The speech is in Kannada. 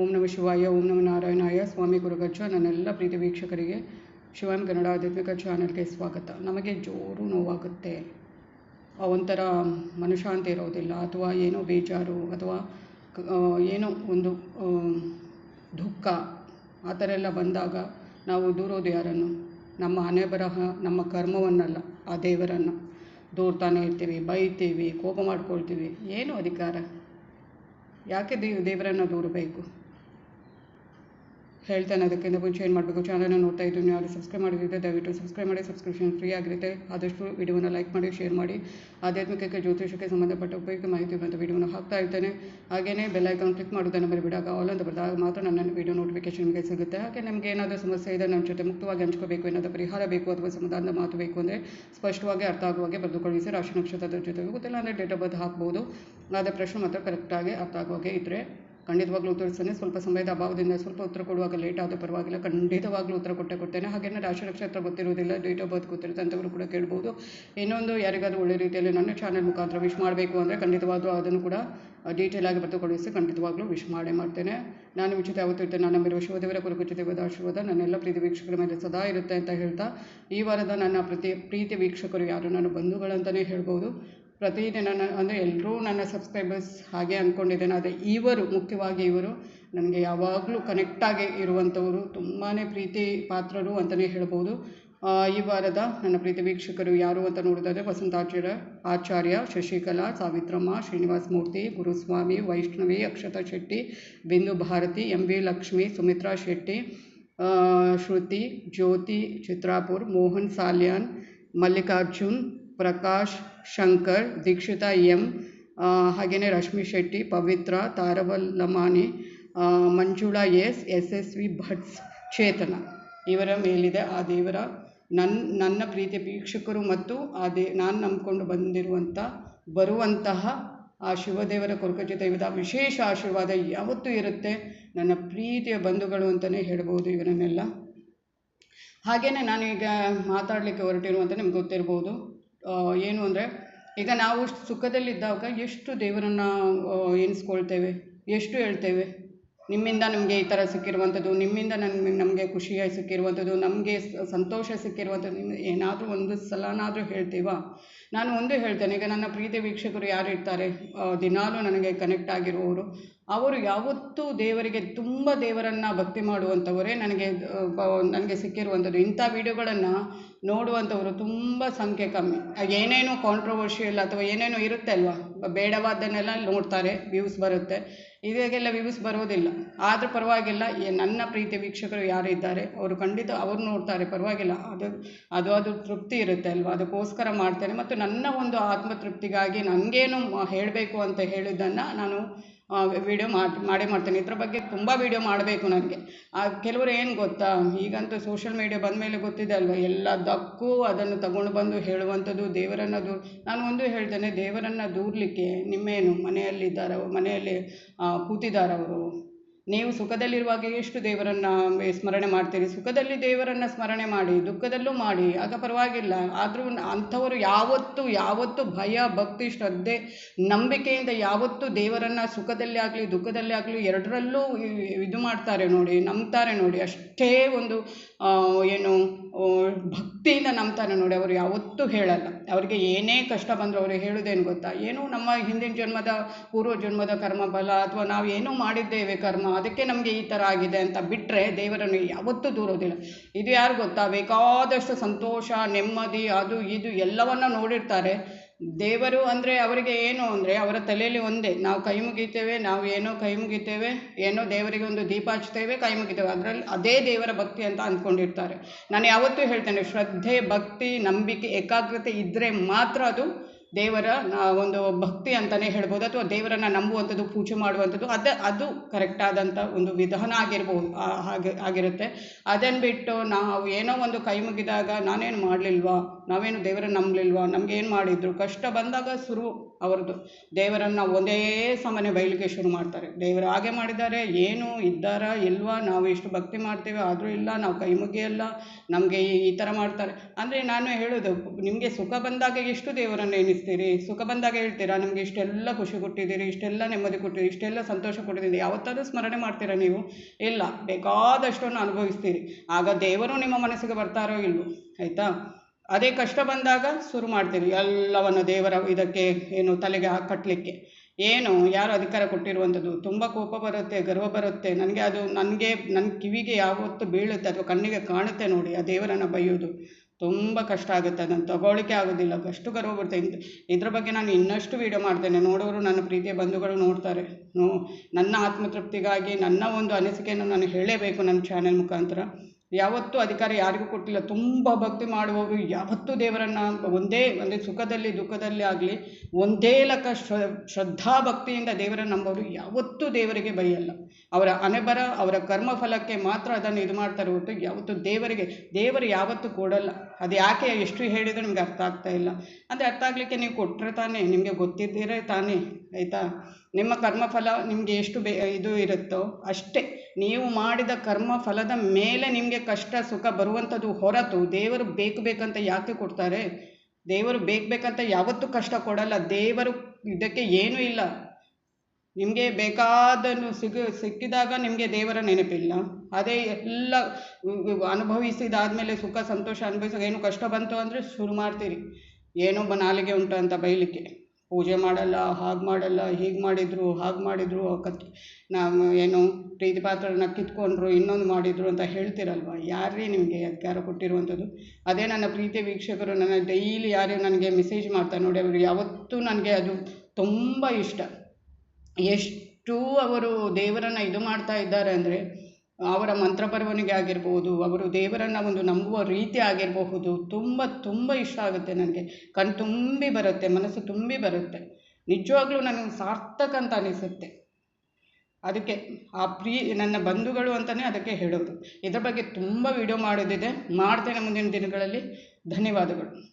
ಓಂ ನಮ ಶಿವಾಯ, ಓಂ ನಮ ನಾರಾಯಣಾಯ, ಸ್ವಾಮಿ ಗುರುಗಚ್ಚ, ನನ್ನೆಲ್ಲ ಪ್ರೀತಿ ವೀಕ್ಷಕರಿಗೆ ಶಿವಂ ಕನ್ನಡ ಆಧ್ಯಾತ್ಮಿಕ ಚಾನಲ್ಗೆ ಸ್ವಾಗತ. ನಮಗೆ ಜೋರು ನೋವಾಗುತ್ತೆ. ಒಂಥರ ಮನಃಶಾಂತಿ ಇರೋದಿಲ್ಲ, ಅಥವಾ ಏನೋ ಬೇಜಾರು, ಅಥವಾ ಏನೋ ಒಂದು ದುಃಖ, ಆ ಥರ ಎಲ್ಲ ಬಂದಾಗ ನಾವು ದೂರೋದು ಯಾರನ್ನು? ನಮ್ಮ ಹಣೆ ಬರಹ, ನಮ್ಮ ಕರ್ಮವನ್ನಲ್ಲ, ಆ ದೇವರನ್ನು. ದೂರ್ತಾನೆ ಇರ್ತೀವಿ, ಬೈತೀವಿ, ಕೋಪ ಮಾಡ್ಕೊಳ್ತೀವಿ, ಏನು ಅಧಿಕಾರ? ಯಾಕೆ ದೇವ್ ದೇವರನ್ನು ದೂರಬೇಕು? ಹೇಳ್ತೇನೆ ಅದಕ್ಕಿಂತ ಮುಂಚೆ ಏನು ಮಾಡಬೇಕು? ಚಾನಲ್ನ ನೋಡ್ತಾ ಇದ್ದು ಯಾರು ಸಬ್ಸ್ಕ್ರೈಬ್ ಮಾಡಿದ್ರೆ ದಯವಿಟ್ಟು ಸಬ್ಸ್ಕ್ರೈಬ್ ಮಾಡಿ ಸಬ್ಸ್ಕ್ರಿಪ್ಷನ್ ಫ್ರೀ ಆಗಿರುತ್ತೆ. ಆದಷ್ಟು ವಿಡಿಯೋನ ಲೈಕ್ ಮಾಡಿ ಶೇರ್ ಮಾಡಿ. ಆಧ್ಯಾತ್ಮಿಕಕ್ಕೆ ಜ್ಯೋತಿಷಕ್ಕೆ ಸಂಬಂಧಪಟ್ಟ ಉಪಯುಕ್ತ ಮಾಹಿತಿ ಬಂದು ವಿಡಿಯೋನ ಹಾಕ್ತಾ ಇರ್ತೇನೆ. ಹಾಗೆಯೇ ಬೆಲ್ ಐಕಾನ್ ಕ್ಲಿಕ್ ಮಾಡೋದನ್ನು ಮರಿಬಿಡಾಗ ಆಲ್ ಅಂತ ಬರೆದಾಗ ಮಾತ್ರ ನನ್ನ ವಿಡಿಯೋ ನೋಟಿಫಿಕೇಶನ್ ನಿಮಗೆ ಸಿಗುತ್ತೆ. ಹಾಗೆ ನಮಗೆ ಏನಾದರೂ ಸಮಸ್ಯೆ ಇದೆ ನನ್ನ ಜೊತೆ ಮುಕ್ತವಾಗಿ ಹಂಚ್ಕೋಬೇಕು, ಏನಾದರೂ ಪರಿಹಾರ ಬೇಕು ಅಥವಾ ಸಮಾಧಾನದ ಮಾತು ಬೇಕು ಅಂದರೆ ಸ್ಪಷ್ಟವಾಗಿ ಅರ್ಥ ಆಗುವಾಗೆ ಬರೆದುಕೊಳ್ಳಿಸಿ ರಾಶಿ ನಕ್ಷತ್ರದ ಜೊತೆಗೆ ಗೊತ್ತಿಲ್ಲ ಅಂದರೆ ಡೇಟ್ ಆಫ್ ಬರ್ತ್ ಹಾಕ್ಬೋದು. ಆದರೆ ಪ್ರಶ್ನೆ ಮಾತ್ರ ಕರೆಕ್ಟಾಗಿ ಅರ್ಥ ಆಗುವಾಗೆ ಇದ್ದರೆ ಖಂಡಿತವಾಗ್ಲೂ ಉತ್ತರಿಸ್ತೇನೆ ಸ್ವಲ್ಪ ಸಮಯದ ಅಭಾವದಿಂದ ಸ್ವಲ್ಪ ಉತ್ತರ ಕೊಡುವಾಗ ಲೇಟ್ ಆದರೂ ಪರವಾಗಿಲ್ಲ. ಖಂಡಿತವಾಗ್ಲೂ ಉತ್ತರ ಕೊಟ್ಟೆ ಕೊಡ್ತೇನೆ. ಹಾಗೆಯೇ ರಾಶಿ ನಕ್ಷತ್ರ ಗೊತ್ತಿರೋದಿಲ್ಲ ಡೇಟ್ ಆಫ್ ಬರ್ತ್ ಗೊತ್ತಿರುತ್ತೆ ಅಂಥವರು ಕೂಡ ಕೇಳ್ಬೋದು. ಇನ್ನೊಂದು ಯಾರಿಗಾದರೂ ಒಳ್ಳೆ ರೀತಿಯಲ್ಲಿ ನನ್ನ ಚಾನಲ್ ಮುಖಾಂತರ ವಿಶ್ ಮಾಡಬೇಕು ಅಂದರೆ ಖಂಡಿತವಾಗ್ಲೂ ಅದನ್ನು ಕೂಡ ಡೀಟೇಲ್ ಆಗಿ ಕಳುಹಿಸಿ ಖಂಡಿತವಾಗ್ಲೂ ವಿಶ್ ಮಾಡೇ ಮಾಡ್ತೇನೆ. ನಾನು ಉಚಿತ ಯಾವತ್ತೂ ಇರ್ತೇನೆ ನಾನು ನಂಬಿರುವ ಶಿವದೇವರ ಕುರುಕು ದೇವದ ಆಶೀರ್ವಾದ ನನ್ನೆಲ್ಲ ಪ್ರೀತಿ ವೀಕ್ಷಕರ ಮೇಲೆ ಸದಾ ಇರುತ್ತೆ ಅಂತ ಹೇಳ್ತಾ, ಈ ವಾರದ ನನ್ನ ಪ್ರತಿ ಪ್ರೀತಿ ವೀಕ್ಷಕರು ಯಾರು? ನನ್ನ ಬಂಧುಗಳಂತಲೇ ಹೇಳ್ಬೋದು. ಪ್ರತಿದಿನ ನಾನು ಅಂದರೆ ಎಲ್ಲರೂ ನನ್ನ ಸಬ್ಸ್ಕ್ರೈಬರ್ಸ್ ಹಾಗೆ ಅಂದ್ಕೊಂಡಿದ್ದೇನೆ ಆದರೆ ಇವರು, ಮುಖ್ಯವಾಗಿ ಇವರು ನನಗೆ ಯಾವಾಗಲೂ ಕನೆಕ್ಟಾಗಿ ಇರುವಂಥವರು ತುಂಬಾ ಪ್ರೀತಿ ಪಾತ್ರರು ಅಂತಲೇ ಹೇಳ್ಬೋದು. ಈ ವಾರದ ನನ್ನ ಪ್ರೀತಿ ವೀಕ್ಷಕರು ಯಾರು ಅಂತ ನೋಡೋದಾದರೆ ವಸಂತಾಚಾರ್ಯ ಆಚಾರ್ಯ Shashikala, Savitramma, Srinivasa Murthy, Guruswamy, Vaishnavi, Akshata Shetty, Bindu Bharati, M V Lakshmi, Sumitra Shetty Shruti, Jyoti, Chitrapur, Mohan Salian, Mallikarjun Prakash, Shankar, Dikshita M ಹಾಗೆಯೇ Rashmi Shetty, Pavitra ತಾರವಲ್ಲಮಾನಿ Lamani Manjula S S S V Bhats, Chetana. ಇವರ ಮೇಲಿದೆ ಆ ದೇವರ ನನ್ನ ನನ್ನ ಪ್ರೀತಿಯ ವೀಕ್ಷಕರು ಮತ್ತು ಆ ದೇ, ನಾನು ನಂಬಿಕೊಂಡು ಬಂದಿರುವಂಥ, ಬರುವಂತಹ ಆ ಶಿವದೇವರ ಕೊರಕಜ ದೈವದ ವಿಶೇಷ ಆಶೀರ್ವಾದ ಯಾವತ್ತೂ ಇರುತ್ತೆ. ನನ್ನ ಪ್ರೀತಿಯ ಬಂಧುಗಳು ಅಂತಲೇ ಹೇಳ್ಬೋದು ಇವರನ್ನೆಲ್ಲ. ಹಾಗೆಯೇ ನಾನೀಗ ಮಾತಾಡಲಿಕ್ಕೆ ಹೊರಟಿರುವಂಥ ನಿಮ್ಗೆ ಗೊತ್ತಿರ್ಬೋದು. ಏನು ಅಂದರೆ, ಈಗ ನಾವು ಸುಖದಲ್ಲಿದ್ದಾಗ ಎಷ್ಟು ದೇವರನ್ನು ಎಣಿಸ್ಕೊಳ್ತೇವೆ, ಎಷ್ಟು ಹೇಳ್ತೇವೆ? ನಿಮ್ಮಿಂದ ನಮಗೆ ಈ ಥರ ಸಿಕ್ಕಿರುವಂಥದ್ದು ನಿಮ್ಮಿಂದ ನನ್ಗೆ ನಮಗೆ ಖುಷಿಯಾಗಿ ಸಿಕ್ಕಿರುವಂಥದ್ದು ನಮಗೆ ಸಂತೋಷ ಸಿಕ್ಕಿರುವಂಥದ್ದು ನಿಮ್ಮ ಏನಾದರೂ ಒಂದು ಸಲನಾದರೂ ಹೇಳ್ತೀವಾ? ನಾನು ಒಂದು ಹೇಳ್ತೇನೆ, ಈಗ ನನ್ನ ಪ್ರೀತಿ ವೀಕ್ಷಕರು ಯಾರು ಇರ್ತಾರೆ? ದಿನಾಲೂ ನನಗೆ ಕನೆಕ್ಟ್ ಆಗಿರುವವರು ಅವರು ಯಾವತ್ತೂ ದೇವರಿಗೆ ತುಂಬ ದೇವರನ್ನು ಭಕ್ತಿ ಮಾಡುವಂಥವರೇ. ನನಗೆ ನನಗೆ ಸಿಕ್ಕಿರುವಂಥದ್ದು ಇಂಥ ವಿಡಿಯೋಗಳನ್ನು ನೋಡುವಂಥವರು ತುಂಬ ಸಂಖ್ಯೆ ಕಮ್ಮಿ. ಏನೇನೋ ಕಾಂಟ್ರವರ್ಷಿಯಲ್ ಅಥವಾ ಏನೇನೋ ಇರುತ್ತೆ ಅಲ್ವಾ? ಬೇಡವಾದನ್ನೆಲ್ಲ ನೋಡ್ತಾರೆ ವ್ಯೂಸ್ ಬರುತ್ತೆ. ಇದೆಲ್ಲ ವ್ಯೂಸ್ ಬರೋದಿಲ್ಲ. ಆದರೂ ಪರವಾಗಿಲ್ಲ ನನ್ನ ಪ್ರೀತಿ ವೀಕ್ಷಕರು ಯಾರು ಇದ್ದಾರೆ, ಅವರು ಖಂಡಿತ ಅವರು ನೋಡ್ತಾರೆ, ಪರವಾಗಿಲ್ಲ. ಅದು ಅದು ಅದು ತೃಪ್ತಿ ಇರುತ್ತೆ ಅಲ್ವಾ? ಅದಕ್ಕೋಸ್ಕರ ಮಾಡ್ತೇನೆ. ಮತ್ತು ನನ್ನ ಒಂದು ಆತ್ಮತೃಪ್ತಿಗಾಗಿ ನನಗೇನು ಹೇಳಬೇಕು ಅಂತ ಹೇಳಿದ್ದನ್ನು ನಾನು ವಿಡಿಯೋ ಮಾಡಿ, ಮಾಡೇ ಮಾಡ್ತೇನೆ. ಇದ್ರ ಬಗ್ಗೆ ತುಂಬ ವಿಡಿಯೋ ಮಾಡಬೇಕು ನನಗೆ. ಕೆಲವರು ಏನು ಗೊತ್ತಾ? ಈಗಂತೂ ಸೋಷಿಯಲ್ ಮೀಡಿಯಾ ಬಂದ ಮೇಲೆ ಗೊತ್ತಿದೆ ಅಲ್ವಾ? ಎಲ್ಲದಕ್ಕೂ ಅದನ್ನು ತಗೊಂಡು ಬಂದು ಹೇಳುವಂಥದ್ದು ದೇವರನ್ನು ನಾನು ಒಂದು ಹೇಳ್ತೇನೆ, ದೇವರನ್ನು ದೂರಲಿಕ್ಕೆ ನಿಮ್ಮೇನು ಮನೆಯಲ್ಲಿದ್ದಾರೆ ಮನೆಯಲ್ಲಿ ಕೂತಿದ್ದಾರೆ ಕೂತಿದ್ದಾರವರು ನೀವು ಸುಖದಲ್ಲಿರುವಾಗ ಎಷ್ಟು ದೇವರನ್ನು ಸ್ಮರಣೆ ಮಾಡ್ತೀರಿ? ಸುಖದಲ್ಲಿ ದೇವರನ್ನು ಸ್ಮರಣೆ ಮಾಡಿ, ದುಃಖದಲ್ಲೂ ಮಾಡಿ, ಆಗ ಪರವಾಗಿಲ್ಲ. ಆದರೂ ಅಂಥವರು ಯಾವತ್ತೂ ಯಾವತ್ತೂ ಭಯ, ಭಕ್ತಿ, ಶ್ರದ್ಧೆ, ನಂಬಿಕೆಯಿಂದ ಯಾವತ್ತೂ ದೇವರನ್ನು ಸುಖದಲ್ಲಿ ಆಗಲಿ, ದುಃಖದಲ್ಲಿ ಆಗಲಿ ಎರಡರಲ್ಲೂ ಇದು ಮಾಡ್ತಾರೆ ನೋಡಿ, ನಂಬ್ತಾರೆ ನೋಡಿ. ಅಷ್ಟೇ ಒಂದು ಏನು ಭಕ್ತಿಯಿಂದ ನಂಬ್ತಾರೆ ನೋಡಿ ಅವರು, ಯಾವತ್ತೂ ಹೇಳಲ್ಲ. ಅವರಿಗೆ ಏನೇ ಕಷ್ಟ ಬಂದರೂ ಅವರು ಹೇಳೋದೇನು ಗೊತ್ತಾ? ಏನೋ ನಮ್ಮ ಹಿಂದಿನ ಜನ್ಮದ, ಪೂರ್ವ ಜನ್ಮದ ಕರ್ಮ ಬಲ, ಅಥವಾ ನಾವು ಏನೋ ಮಾಡಿದ್ದೇವೆ ಕರ್ಮ, ಅದಕ್ಕೆ ನಮಗೆ ಈ ಥರ ಆಗಿದೆ ಅಂತ ಬಿಟ್ಟರೆ ದೇವರನ್ನು ಯಾವತ್ತೂ ದೂರೋದಿಲ್ಲ. ಇದು ಯಾರು ಗೊತ್ತಾ? ಬೇಕಾದಷ್ಟು ಸಂತೋಷ, ನೆಮ್ಮದಿ, ಅದು, ಇದು ಎಲ್ಲವನ್ನ ನೋಡಿರ್ತಾರೆ. ದೇವರು ಅಂದರೆ ಅವರಿಗೆ ಏನು ಅಂದರೆ ಅವರ ತಲೆಯಲ್ಲಿ ಒಂದೇ. ನಾವು ಕೈ ಮುಗಿತೇವೆ, ನಾವು ಏನೋ ಕೈ ಮುಗಿತೇವೆ, ಏನೋ ದೇವರಿಗೆ ಒಂದು ದೀಪ ಹಚ್ತೇವೆ ಕೈ ಮುಗಿತೇವೆ. ಅದರಲ್ಲಿ ಅದೇ ದೇವರ ಭಕ್ತಿ ಅಂತ ಅಂದ್ಕೊಂಡಿರ್ತಾರೆ. ನಾನು ಯಾವತ್ತೂ ಹೇಳ್ತೇನೆ, ಶ್ರದ್ಧೆ, ಭಕ್ತಿ, ನಂಬಿಕೆ, ಏಕಾಗ್ರತೆ ಇದ್ದರೆ ಮಾತ್ರ ಅದು ದೇವರ ಒಂದು ಭಕ್ತಿ ಅಂತಲೇ ಹೇಳ್ಬೋದು. ಅಥವಾ ದೇವರನ್ನು ನಂಬುವಂಥದ್ದು, ಪೂಜೆ ಮಾಡುವಂಥದ್ದು, ಅದು ಅದು ಕರೆಕ್ಟ್ ಆದಂಥ ಒಂದು ವಿಧಾನ ಆಗಿರ್ಬೋದು ಹಾಗೆ, ಆಗಿರುತ್ತೆ. ಅದನ್ನು ಬಿಟ್ಟು ನಾವು ಏನೋ ಒಂದು ಕೈ ಮುಗಿದಾಗ ನಾನೇನು ಮಾಡಲಿಲ್ವಾ? ನಾವೇನು ದೇವರನ್ನು ನಂಬಲಿಲ್ವಾ? ಏನು ಮಾಡಿದ್ರು? ಕಷ್ಟ ಬಂದಾಗ ಶುರು ಅವ್ರದ್ದು. ದೇವರನ್ನು ಒಂದೇ ಸಮನೆ ಬೈಲಿಕ್ಕೆ ಶುರು ಮಾಡ್ತಾರೆ. ದೇವರು ಹಾಗೆ ಮಾಡಿದ್ದಾರೆ, ಏನು ಇದ್ದಾರಾ ಇಲ್ವಾ? ನಾವು ಎಷ್ಟು ಭಕ್ತಿ ಮಾಡ್ತೇವೆ, ಆದರೂ ಇಲ್ಲ, ನಾವು ಕೈ ಮುಗಿಯಲ್ಲ, ನಮಗೆ ಈ ಥರ ಮಾಡ್ತಾರೆ. ಅಂದರೆ ನಾನು ಹೇಳೋದು, ನಿಮಗೆ ಸುಖ ಬಂದಾಗ ಎಷ್ಟು ದೇವರನ್ನು ಎಣಿಸ್ತೀರಿ? ಸುಖ ಬಂದಾಗ ಹೇಳ್ತೀರಾ? ನಮಗೆ ಇಷ್ಟೆಲ್ಲ ಖುಷಿ ಕೊಟ್ಟಿದ್ದೀರಿ, ಇಷ್ಟೆಲ್ಲ ನೆಮ್ಮದಿ ಕೊಟ್ಟಿದ್ದೀರಿ, ಇಷ್ಟೆಲ್ಲ ಸಂತೋಷ ಕೊಟ್ಟಿದ್ದೀರಿ. ಯಾವತ್ತಾದರೂ ಸ್ಮರಣೆ ಮಾಡ್ತೀರಾ ನೀವು? ಇಲ್ಲ, ಬೇಕಾದಷ್ಟನ್ನು ಅನುಭವಿಸ್ತೀರಿ. ಆಗ ದೇವರು ನಿಮ್ಮ ಮನಸ್ಸಿಗೆ ಬರ್ತಾರೋ ಇಲ್ವೋ? ಆಯಿತಾ? ಅದೇ ಕಷ್ಟ ಬಂದಾಗ ಶುರು ಮಾಡ್ತೀನಿ. ಎಲ್ಲವನ್ನು ದೇವರ ಇದಕ್ಕೆ, ಏನು ತಲೆಗೆ ಕಟ್ಟಲಿಕ್ಕೆ ಏನು, ಯಾರು ಅಧಿಕಾರ ಕೊಟ್ಟಿರುವಂಥದ್ದು? ತುಂಬ ಕೋಪ ಬರುತ್ತೆ, ಗರ್ವ ಬರುತ್ತೆ. ನನಗೆ ಅದು, ನನಗೆ, ನನ್ನ ಕಿವಿಗೆ ಯಾವತ್ತು ಬೀಳುತ್ತೆ, ಅಥವಾ ಕಣ್ಣಿಗೆ ಕಾಣುತ್ತೆ ನೋಡಿ, ಆ ದೇವರನ್ನು ಬೈಯೋದು ತುಂಬ ಕಷ್ಟ ಆಗುತ್ತೆ, ಅದನ್ನು ತಗೊಳ್ಳಿಕ್ಕೆ ಆಗೋದಿಲ್ಲ. ಅಷ್ಟು ಗರ್ವ ಬರುತ್ತೆ. ಇಂತ ಇದ್ರ ಬಗ್ಗೆ ನಾನು ಇನ್ನಷ್ಟು ವೀಡಿಯೋ ಮಾಡ್ತೇನೆ. ನೋಡೋರು ನನ್ನ ಪ್ರೀತಿಯ ಬಂಧುಗಳು ನೋಡ್ತಾರೆ. ನನ್ನ ಆತ್ಮತೃಪ್ತಿಗಾಗಿ, ನನ್ನ ಒಂದು ಅನಿಸಿಕೆಯನ್ನು ನಾನು ಹೇಳಲೇಬೇಕು ನನ್ನ ಚಾನೆಲ್ ಮುಖಾಂತರ. ಯಾವತ್ತೂ ಅಧಿಕಾರ ಯಾರಿಗೂ ಕೊಟ್ಟಿಲ್ಲ. ತುಂಬ ಭಕ್ತಿ ಮಾಡುವವರು ಯಾವತ್ತೂ ದೇವರನ್ನು ಒಂದೇ, ಅಂದರೆ ಸುಖದಲ್ಲಿ, ದುಃಖದಲ್ಲಿ ಆಗಲಿ, ಒಂದೇ ಲಕ್ಕ ಶ್ರದ್ಧಾ ಭಕ್ತಿಯಿಂದ ದೇವರನ್ನು ನಂಬೋರು ಯಾವತ್ತೂ ದೇವರಿಗೆ ಬೈಯಲ್ಲ. ಅವರ ಅನೆಬರ, ಅವರ ಕರ್ಮಫಲಕ್ಕೆ ಮಾತ್ರ ಅದನ್ನು ಇದು ಮಾಡ್ತಾರೆ ಹೊರತು ಯಾವತ್ತೂ ದೇವರಿಗೆ, ದೇವರು ಯಾವತ್ತೂ ಕೊಡಲ್ಲ. ಅದು ಯಾಕೆ ಎಷ್ಟು ಹೇಳಿದರೂ ನಿಮಗೆ ಅರ್ಥ ಆಗ್ತಾ ಇಲ್ಲ. ಅಂದರೆ ಅರ್ಥ ಆಗಲಿಕ್ಕೆ ನೀವು ಕೊಟ್ಟರೆ ತಾನೇ, ನಿಮಗೆ ಗೊತ್ತಿದ್ದೀರೇ ತಾನೇ, ಆಯಿತಾ? ನಿಮ್ಮ ಕರ್ಮಫಲ ನಿಮಗೆ ಎಷ್ಟು ಬೇ, ಇದು ಇರುತ್ತೋ ಅಷ್ಟೇ. ನೀವು ಮಾಡಿದ ಕರ್ಮಫಲದ ಮೇಲೆ ನಿಮಗೆ ಕಷ್ಟ, ಸುಖ ಬರುವಂಥದ್ದು ಹೊರತು ದೇವರು ಬೇಕು ಬೇಕಂತ ಯಾಕೆ ಕೊಡ್ತಾರೆ? ದೇವರು ಬೇಕು ಬೇಕಂತ ಯಾವತ್ತೂ ಕಷ್ಟ ಕೊಡಲ್ಲ. ದೇವರು ಇದಕ್ಕೆ ಏನೂ ಇಲ್ಲ. ನಿಮಗೆ ಬೇಕಾದನ್ನು ಸಿಗ, ಸಿಕ್ಕಿದಾಗ ನಿಮಗೆ ದೇವರ ನೆನಪಿಲ್ಲ. ಅದೇ ಎಲ್ಲ ಅನುಭವಿಸಿದಾದಮೇಲೆ ಸುಖ, ಸಂತೋಷ ಅನುಭವಿಸಿದಾಗ ಏನು ಕಷ್ಟ ಬಂತು ಅಂದರೆ ಶುರು ಮಾಡ್ತೀರಿ. ಏನೊಬ್ಬ ನಾಲಿಗೆ ಉಂಟು ಅಂತ ಬೈಲಿಕ್ಕೆ. ಪೂಜೆ ಮಾಡಲ್ಲ, ಹಾಗೆ ಮಾಡಲ್ಲ, ಹೀಗೆ ಮಾಡಿದರು, ಹಾಗೆ ಮಾಡಿದರು, ಕತ್, ನಾವು ಏನು ಪ್ರೀತಿ ಪಾತ್ರನ ಕಿತ್ಕೊಂಡ್ರು, ಇನ್ನೊಂದು ಮಾಡಿದರು ಅಂತ ಹೇಳ್ತಿರಲ್ವ? ಯಾರೇ ನಿಮಗೆ ಅಧಿಕಾರ ಕೊಟ್ಟಿರುವಂಥದ್ದು? ಅದೇ ನನ್ನ ಪ್ರೀತಿ ವೀಕ್ಷಕರು ನನ್ನ ಡೈಲಿ ಯಾರು ನನಗೆ ಮೆಸೇಜ್ ಮಾಡ್ತಾರೆ ನೋಡಿ ಅವರು ಯಾವತ್ತೂ ನನಗೆ ಅದು ತುಂಬ ಇಷ್ಟ. ಎಷ್ಟು ಅವರು ದೇವರನ್ನು ಇದು ಮಾಡ್ತಾ ಇದ್ದಾರೆ ಅಂದರೆ ಅವರ ಮಂತ್ರ ಬರವಣಿಗೆ ಆಗಿರ್ಬೋದು, ಅವರು ದೇವರನ್ನು ಒಂದು ನಂಬುವ ರೀತಿ ಆಗಿರಬಹುದು, ತುಂಬ ತುಂಬ ಇಷ್ಟ ಆಗುತ್ತೆ ನನಗೆ. ಕಣ್ ತುಂಬಿ ಬರುತ್ತೆ, ಮನಸ್ಸು ತುಂಬಿ ಬರುತ್ತೆ. ನಿಜವಾಗ್ಲೂ ನನಗೆ ಸಾರ್ಥಕ ಅಂತ ಅನಿಸುತ್ತೆ. ಅದಕ್ಕೆ ಆ ಪ್ರೀ, ನನ್ನ ಬಂಧುಗಳು ಅಂತಲೇ ಅದಕ್ಕೆ ಹೇಳೋದು. ಇದರ ಬಗ್ಗೆ ತುಂಬ ವಿಡಿಯೋ ಮಾಡೋದಿದೆ. ಮಾಡ್ತೇನೆ ಮುಂದಿನ ದಿನಗಳಲ್ಲಿ. ಧನ್ಯವಾದಗಳು.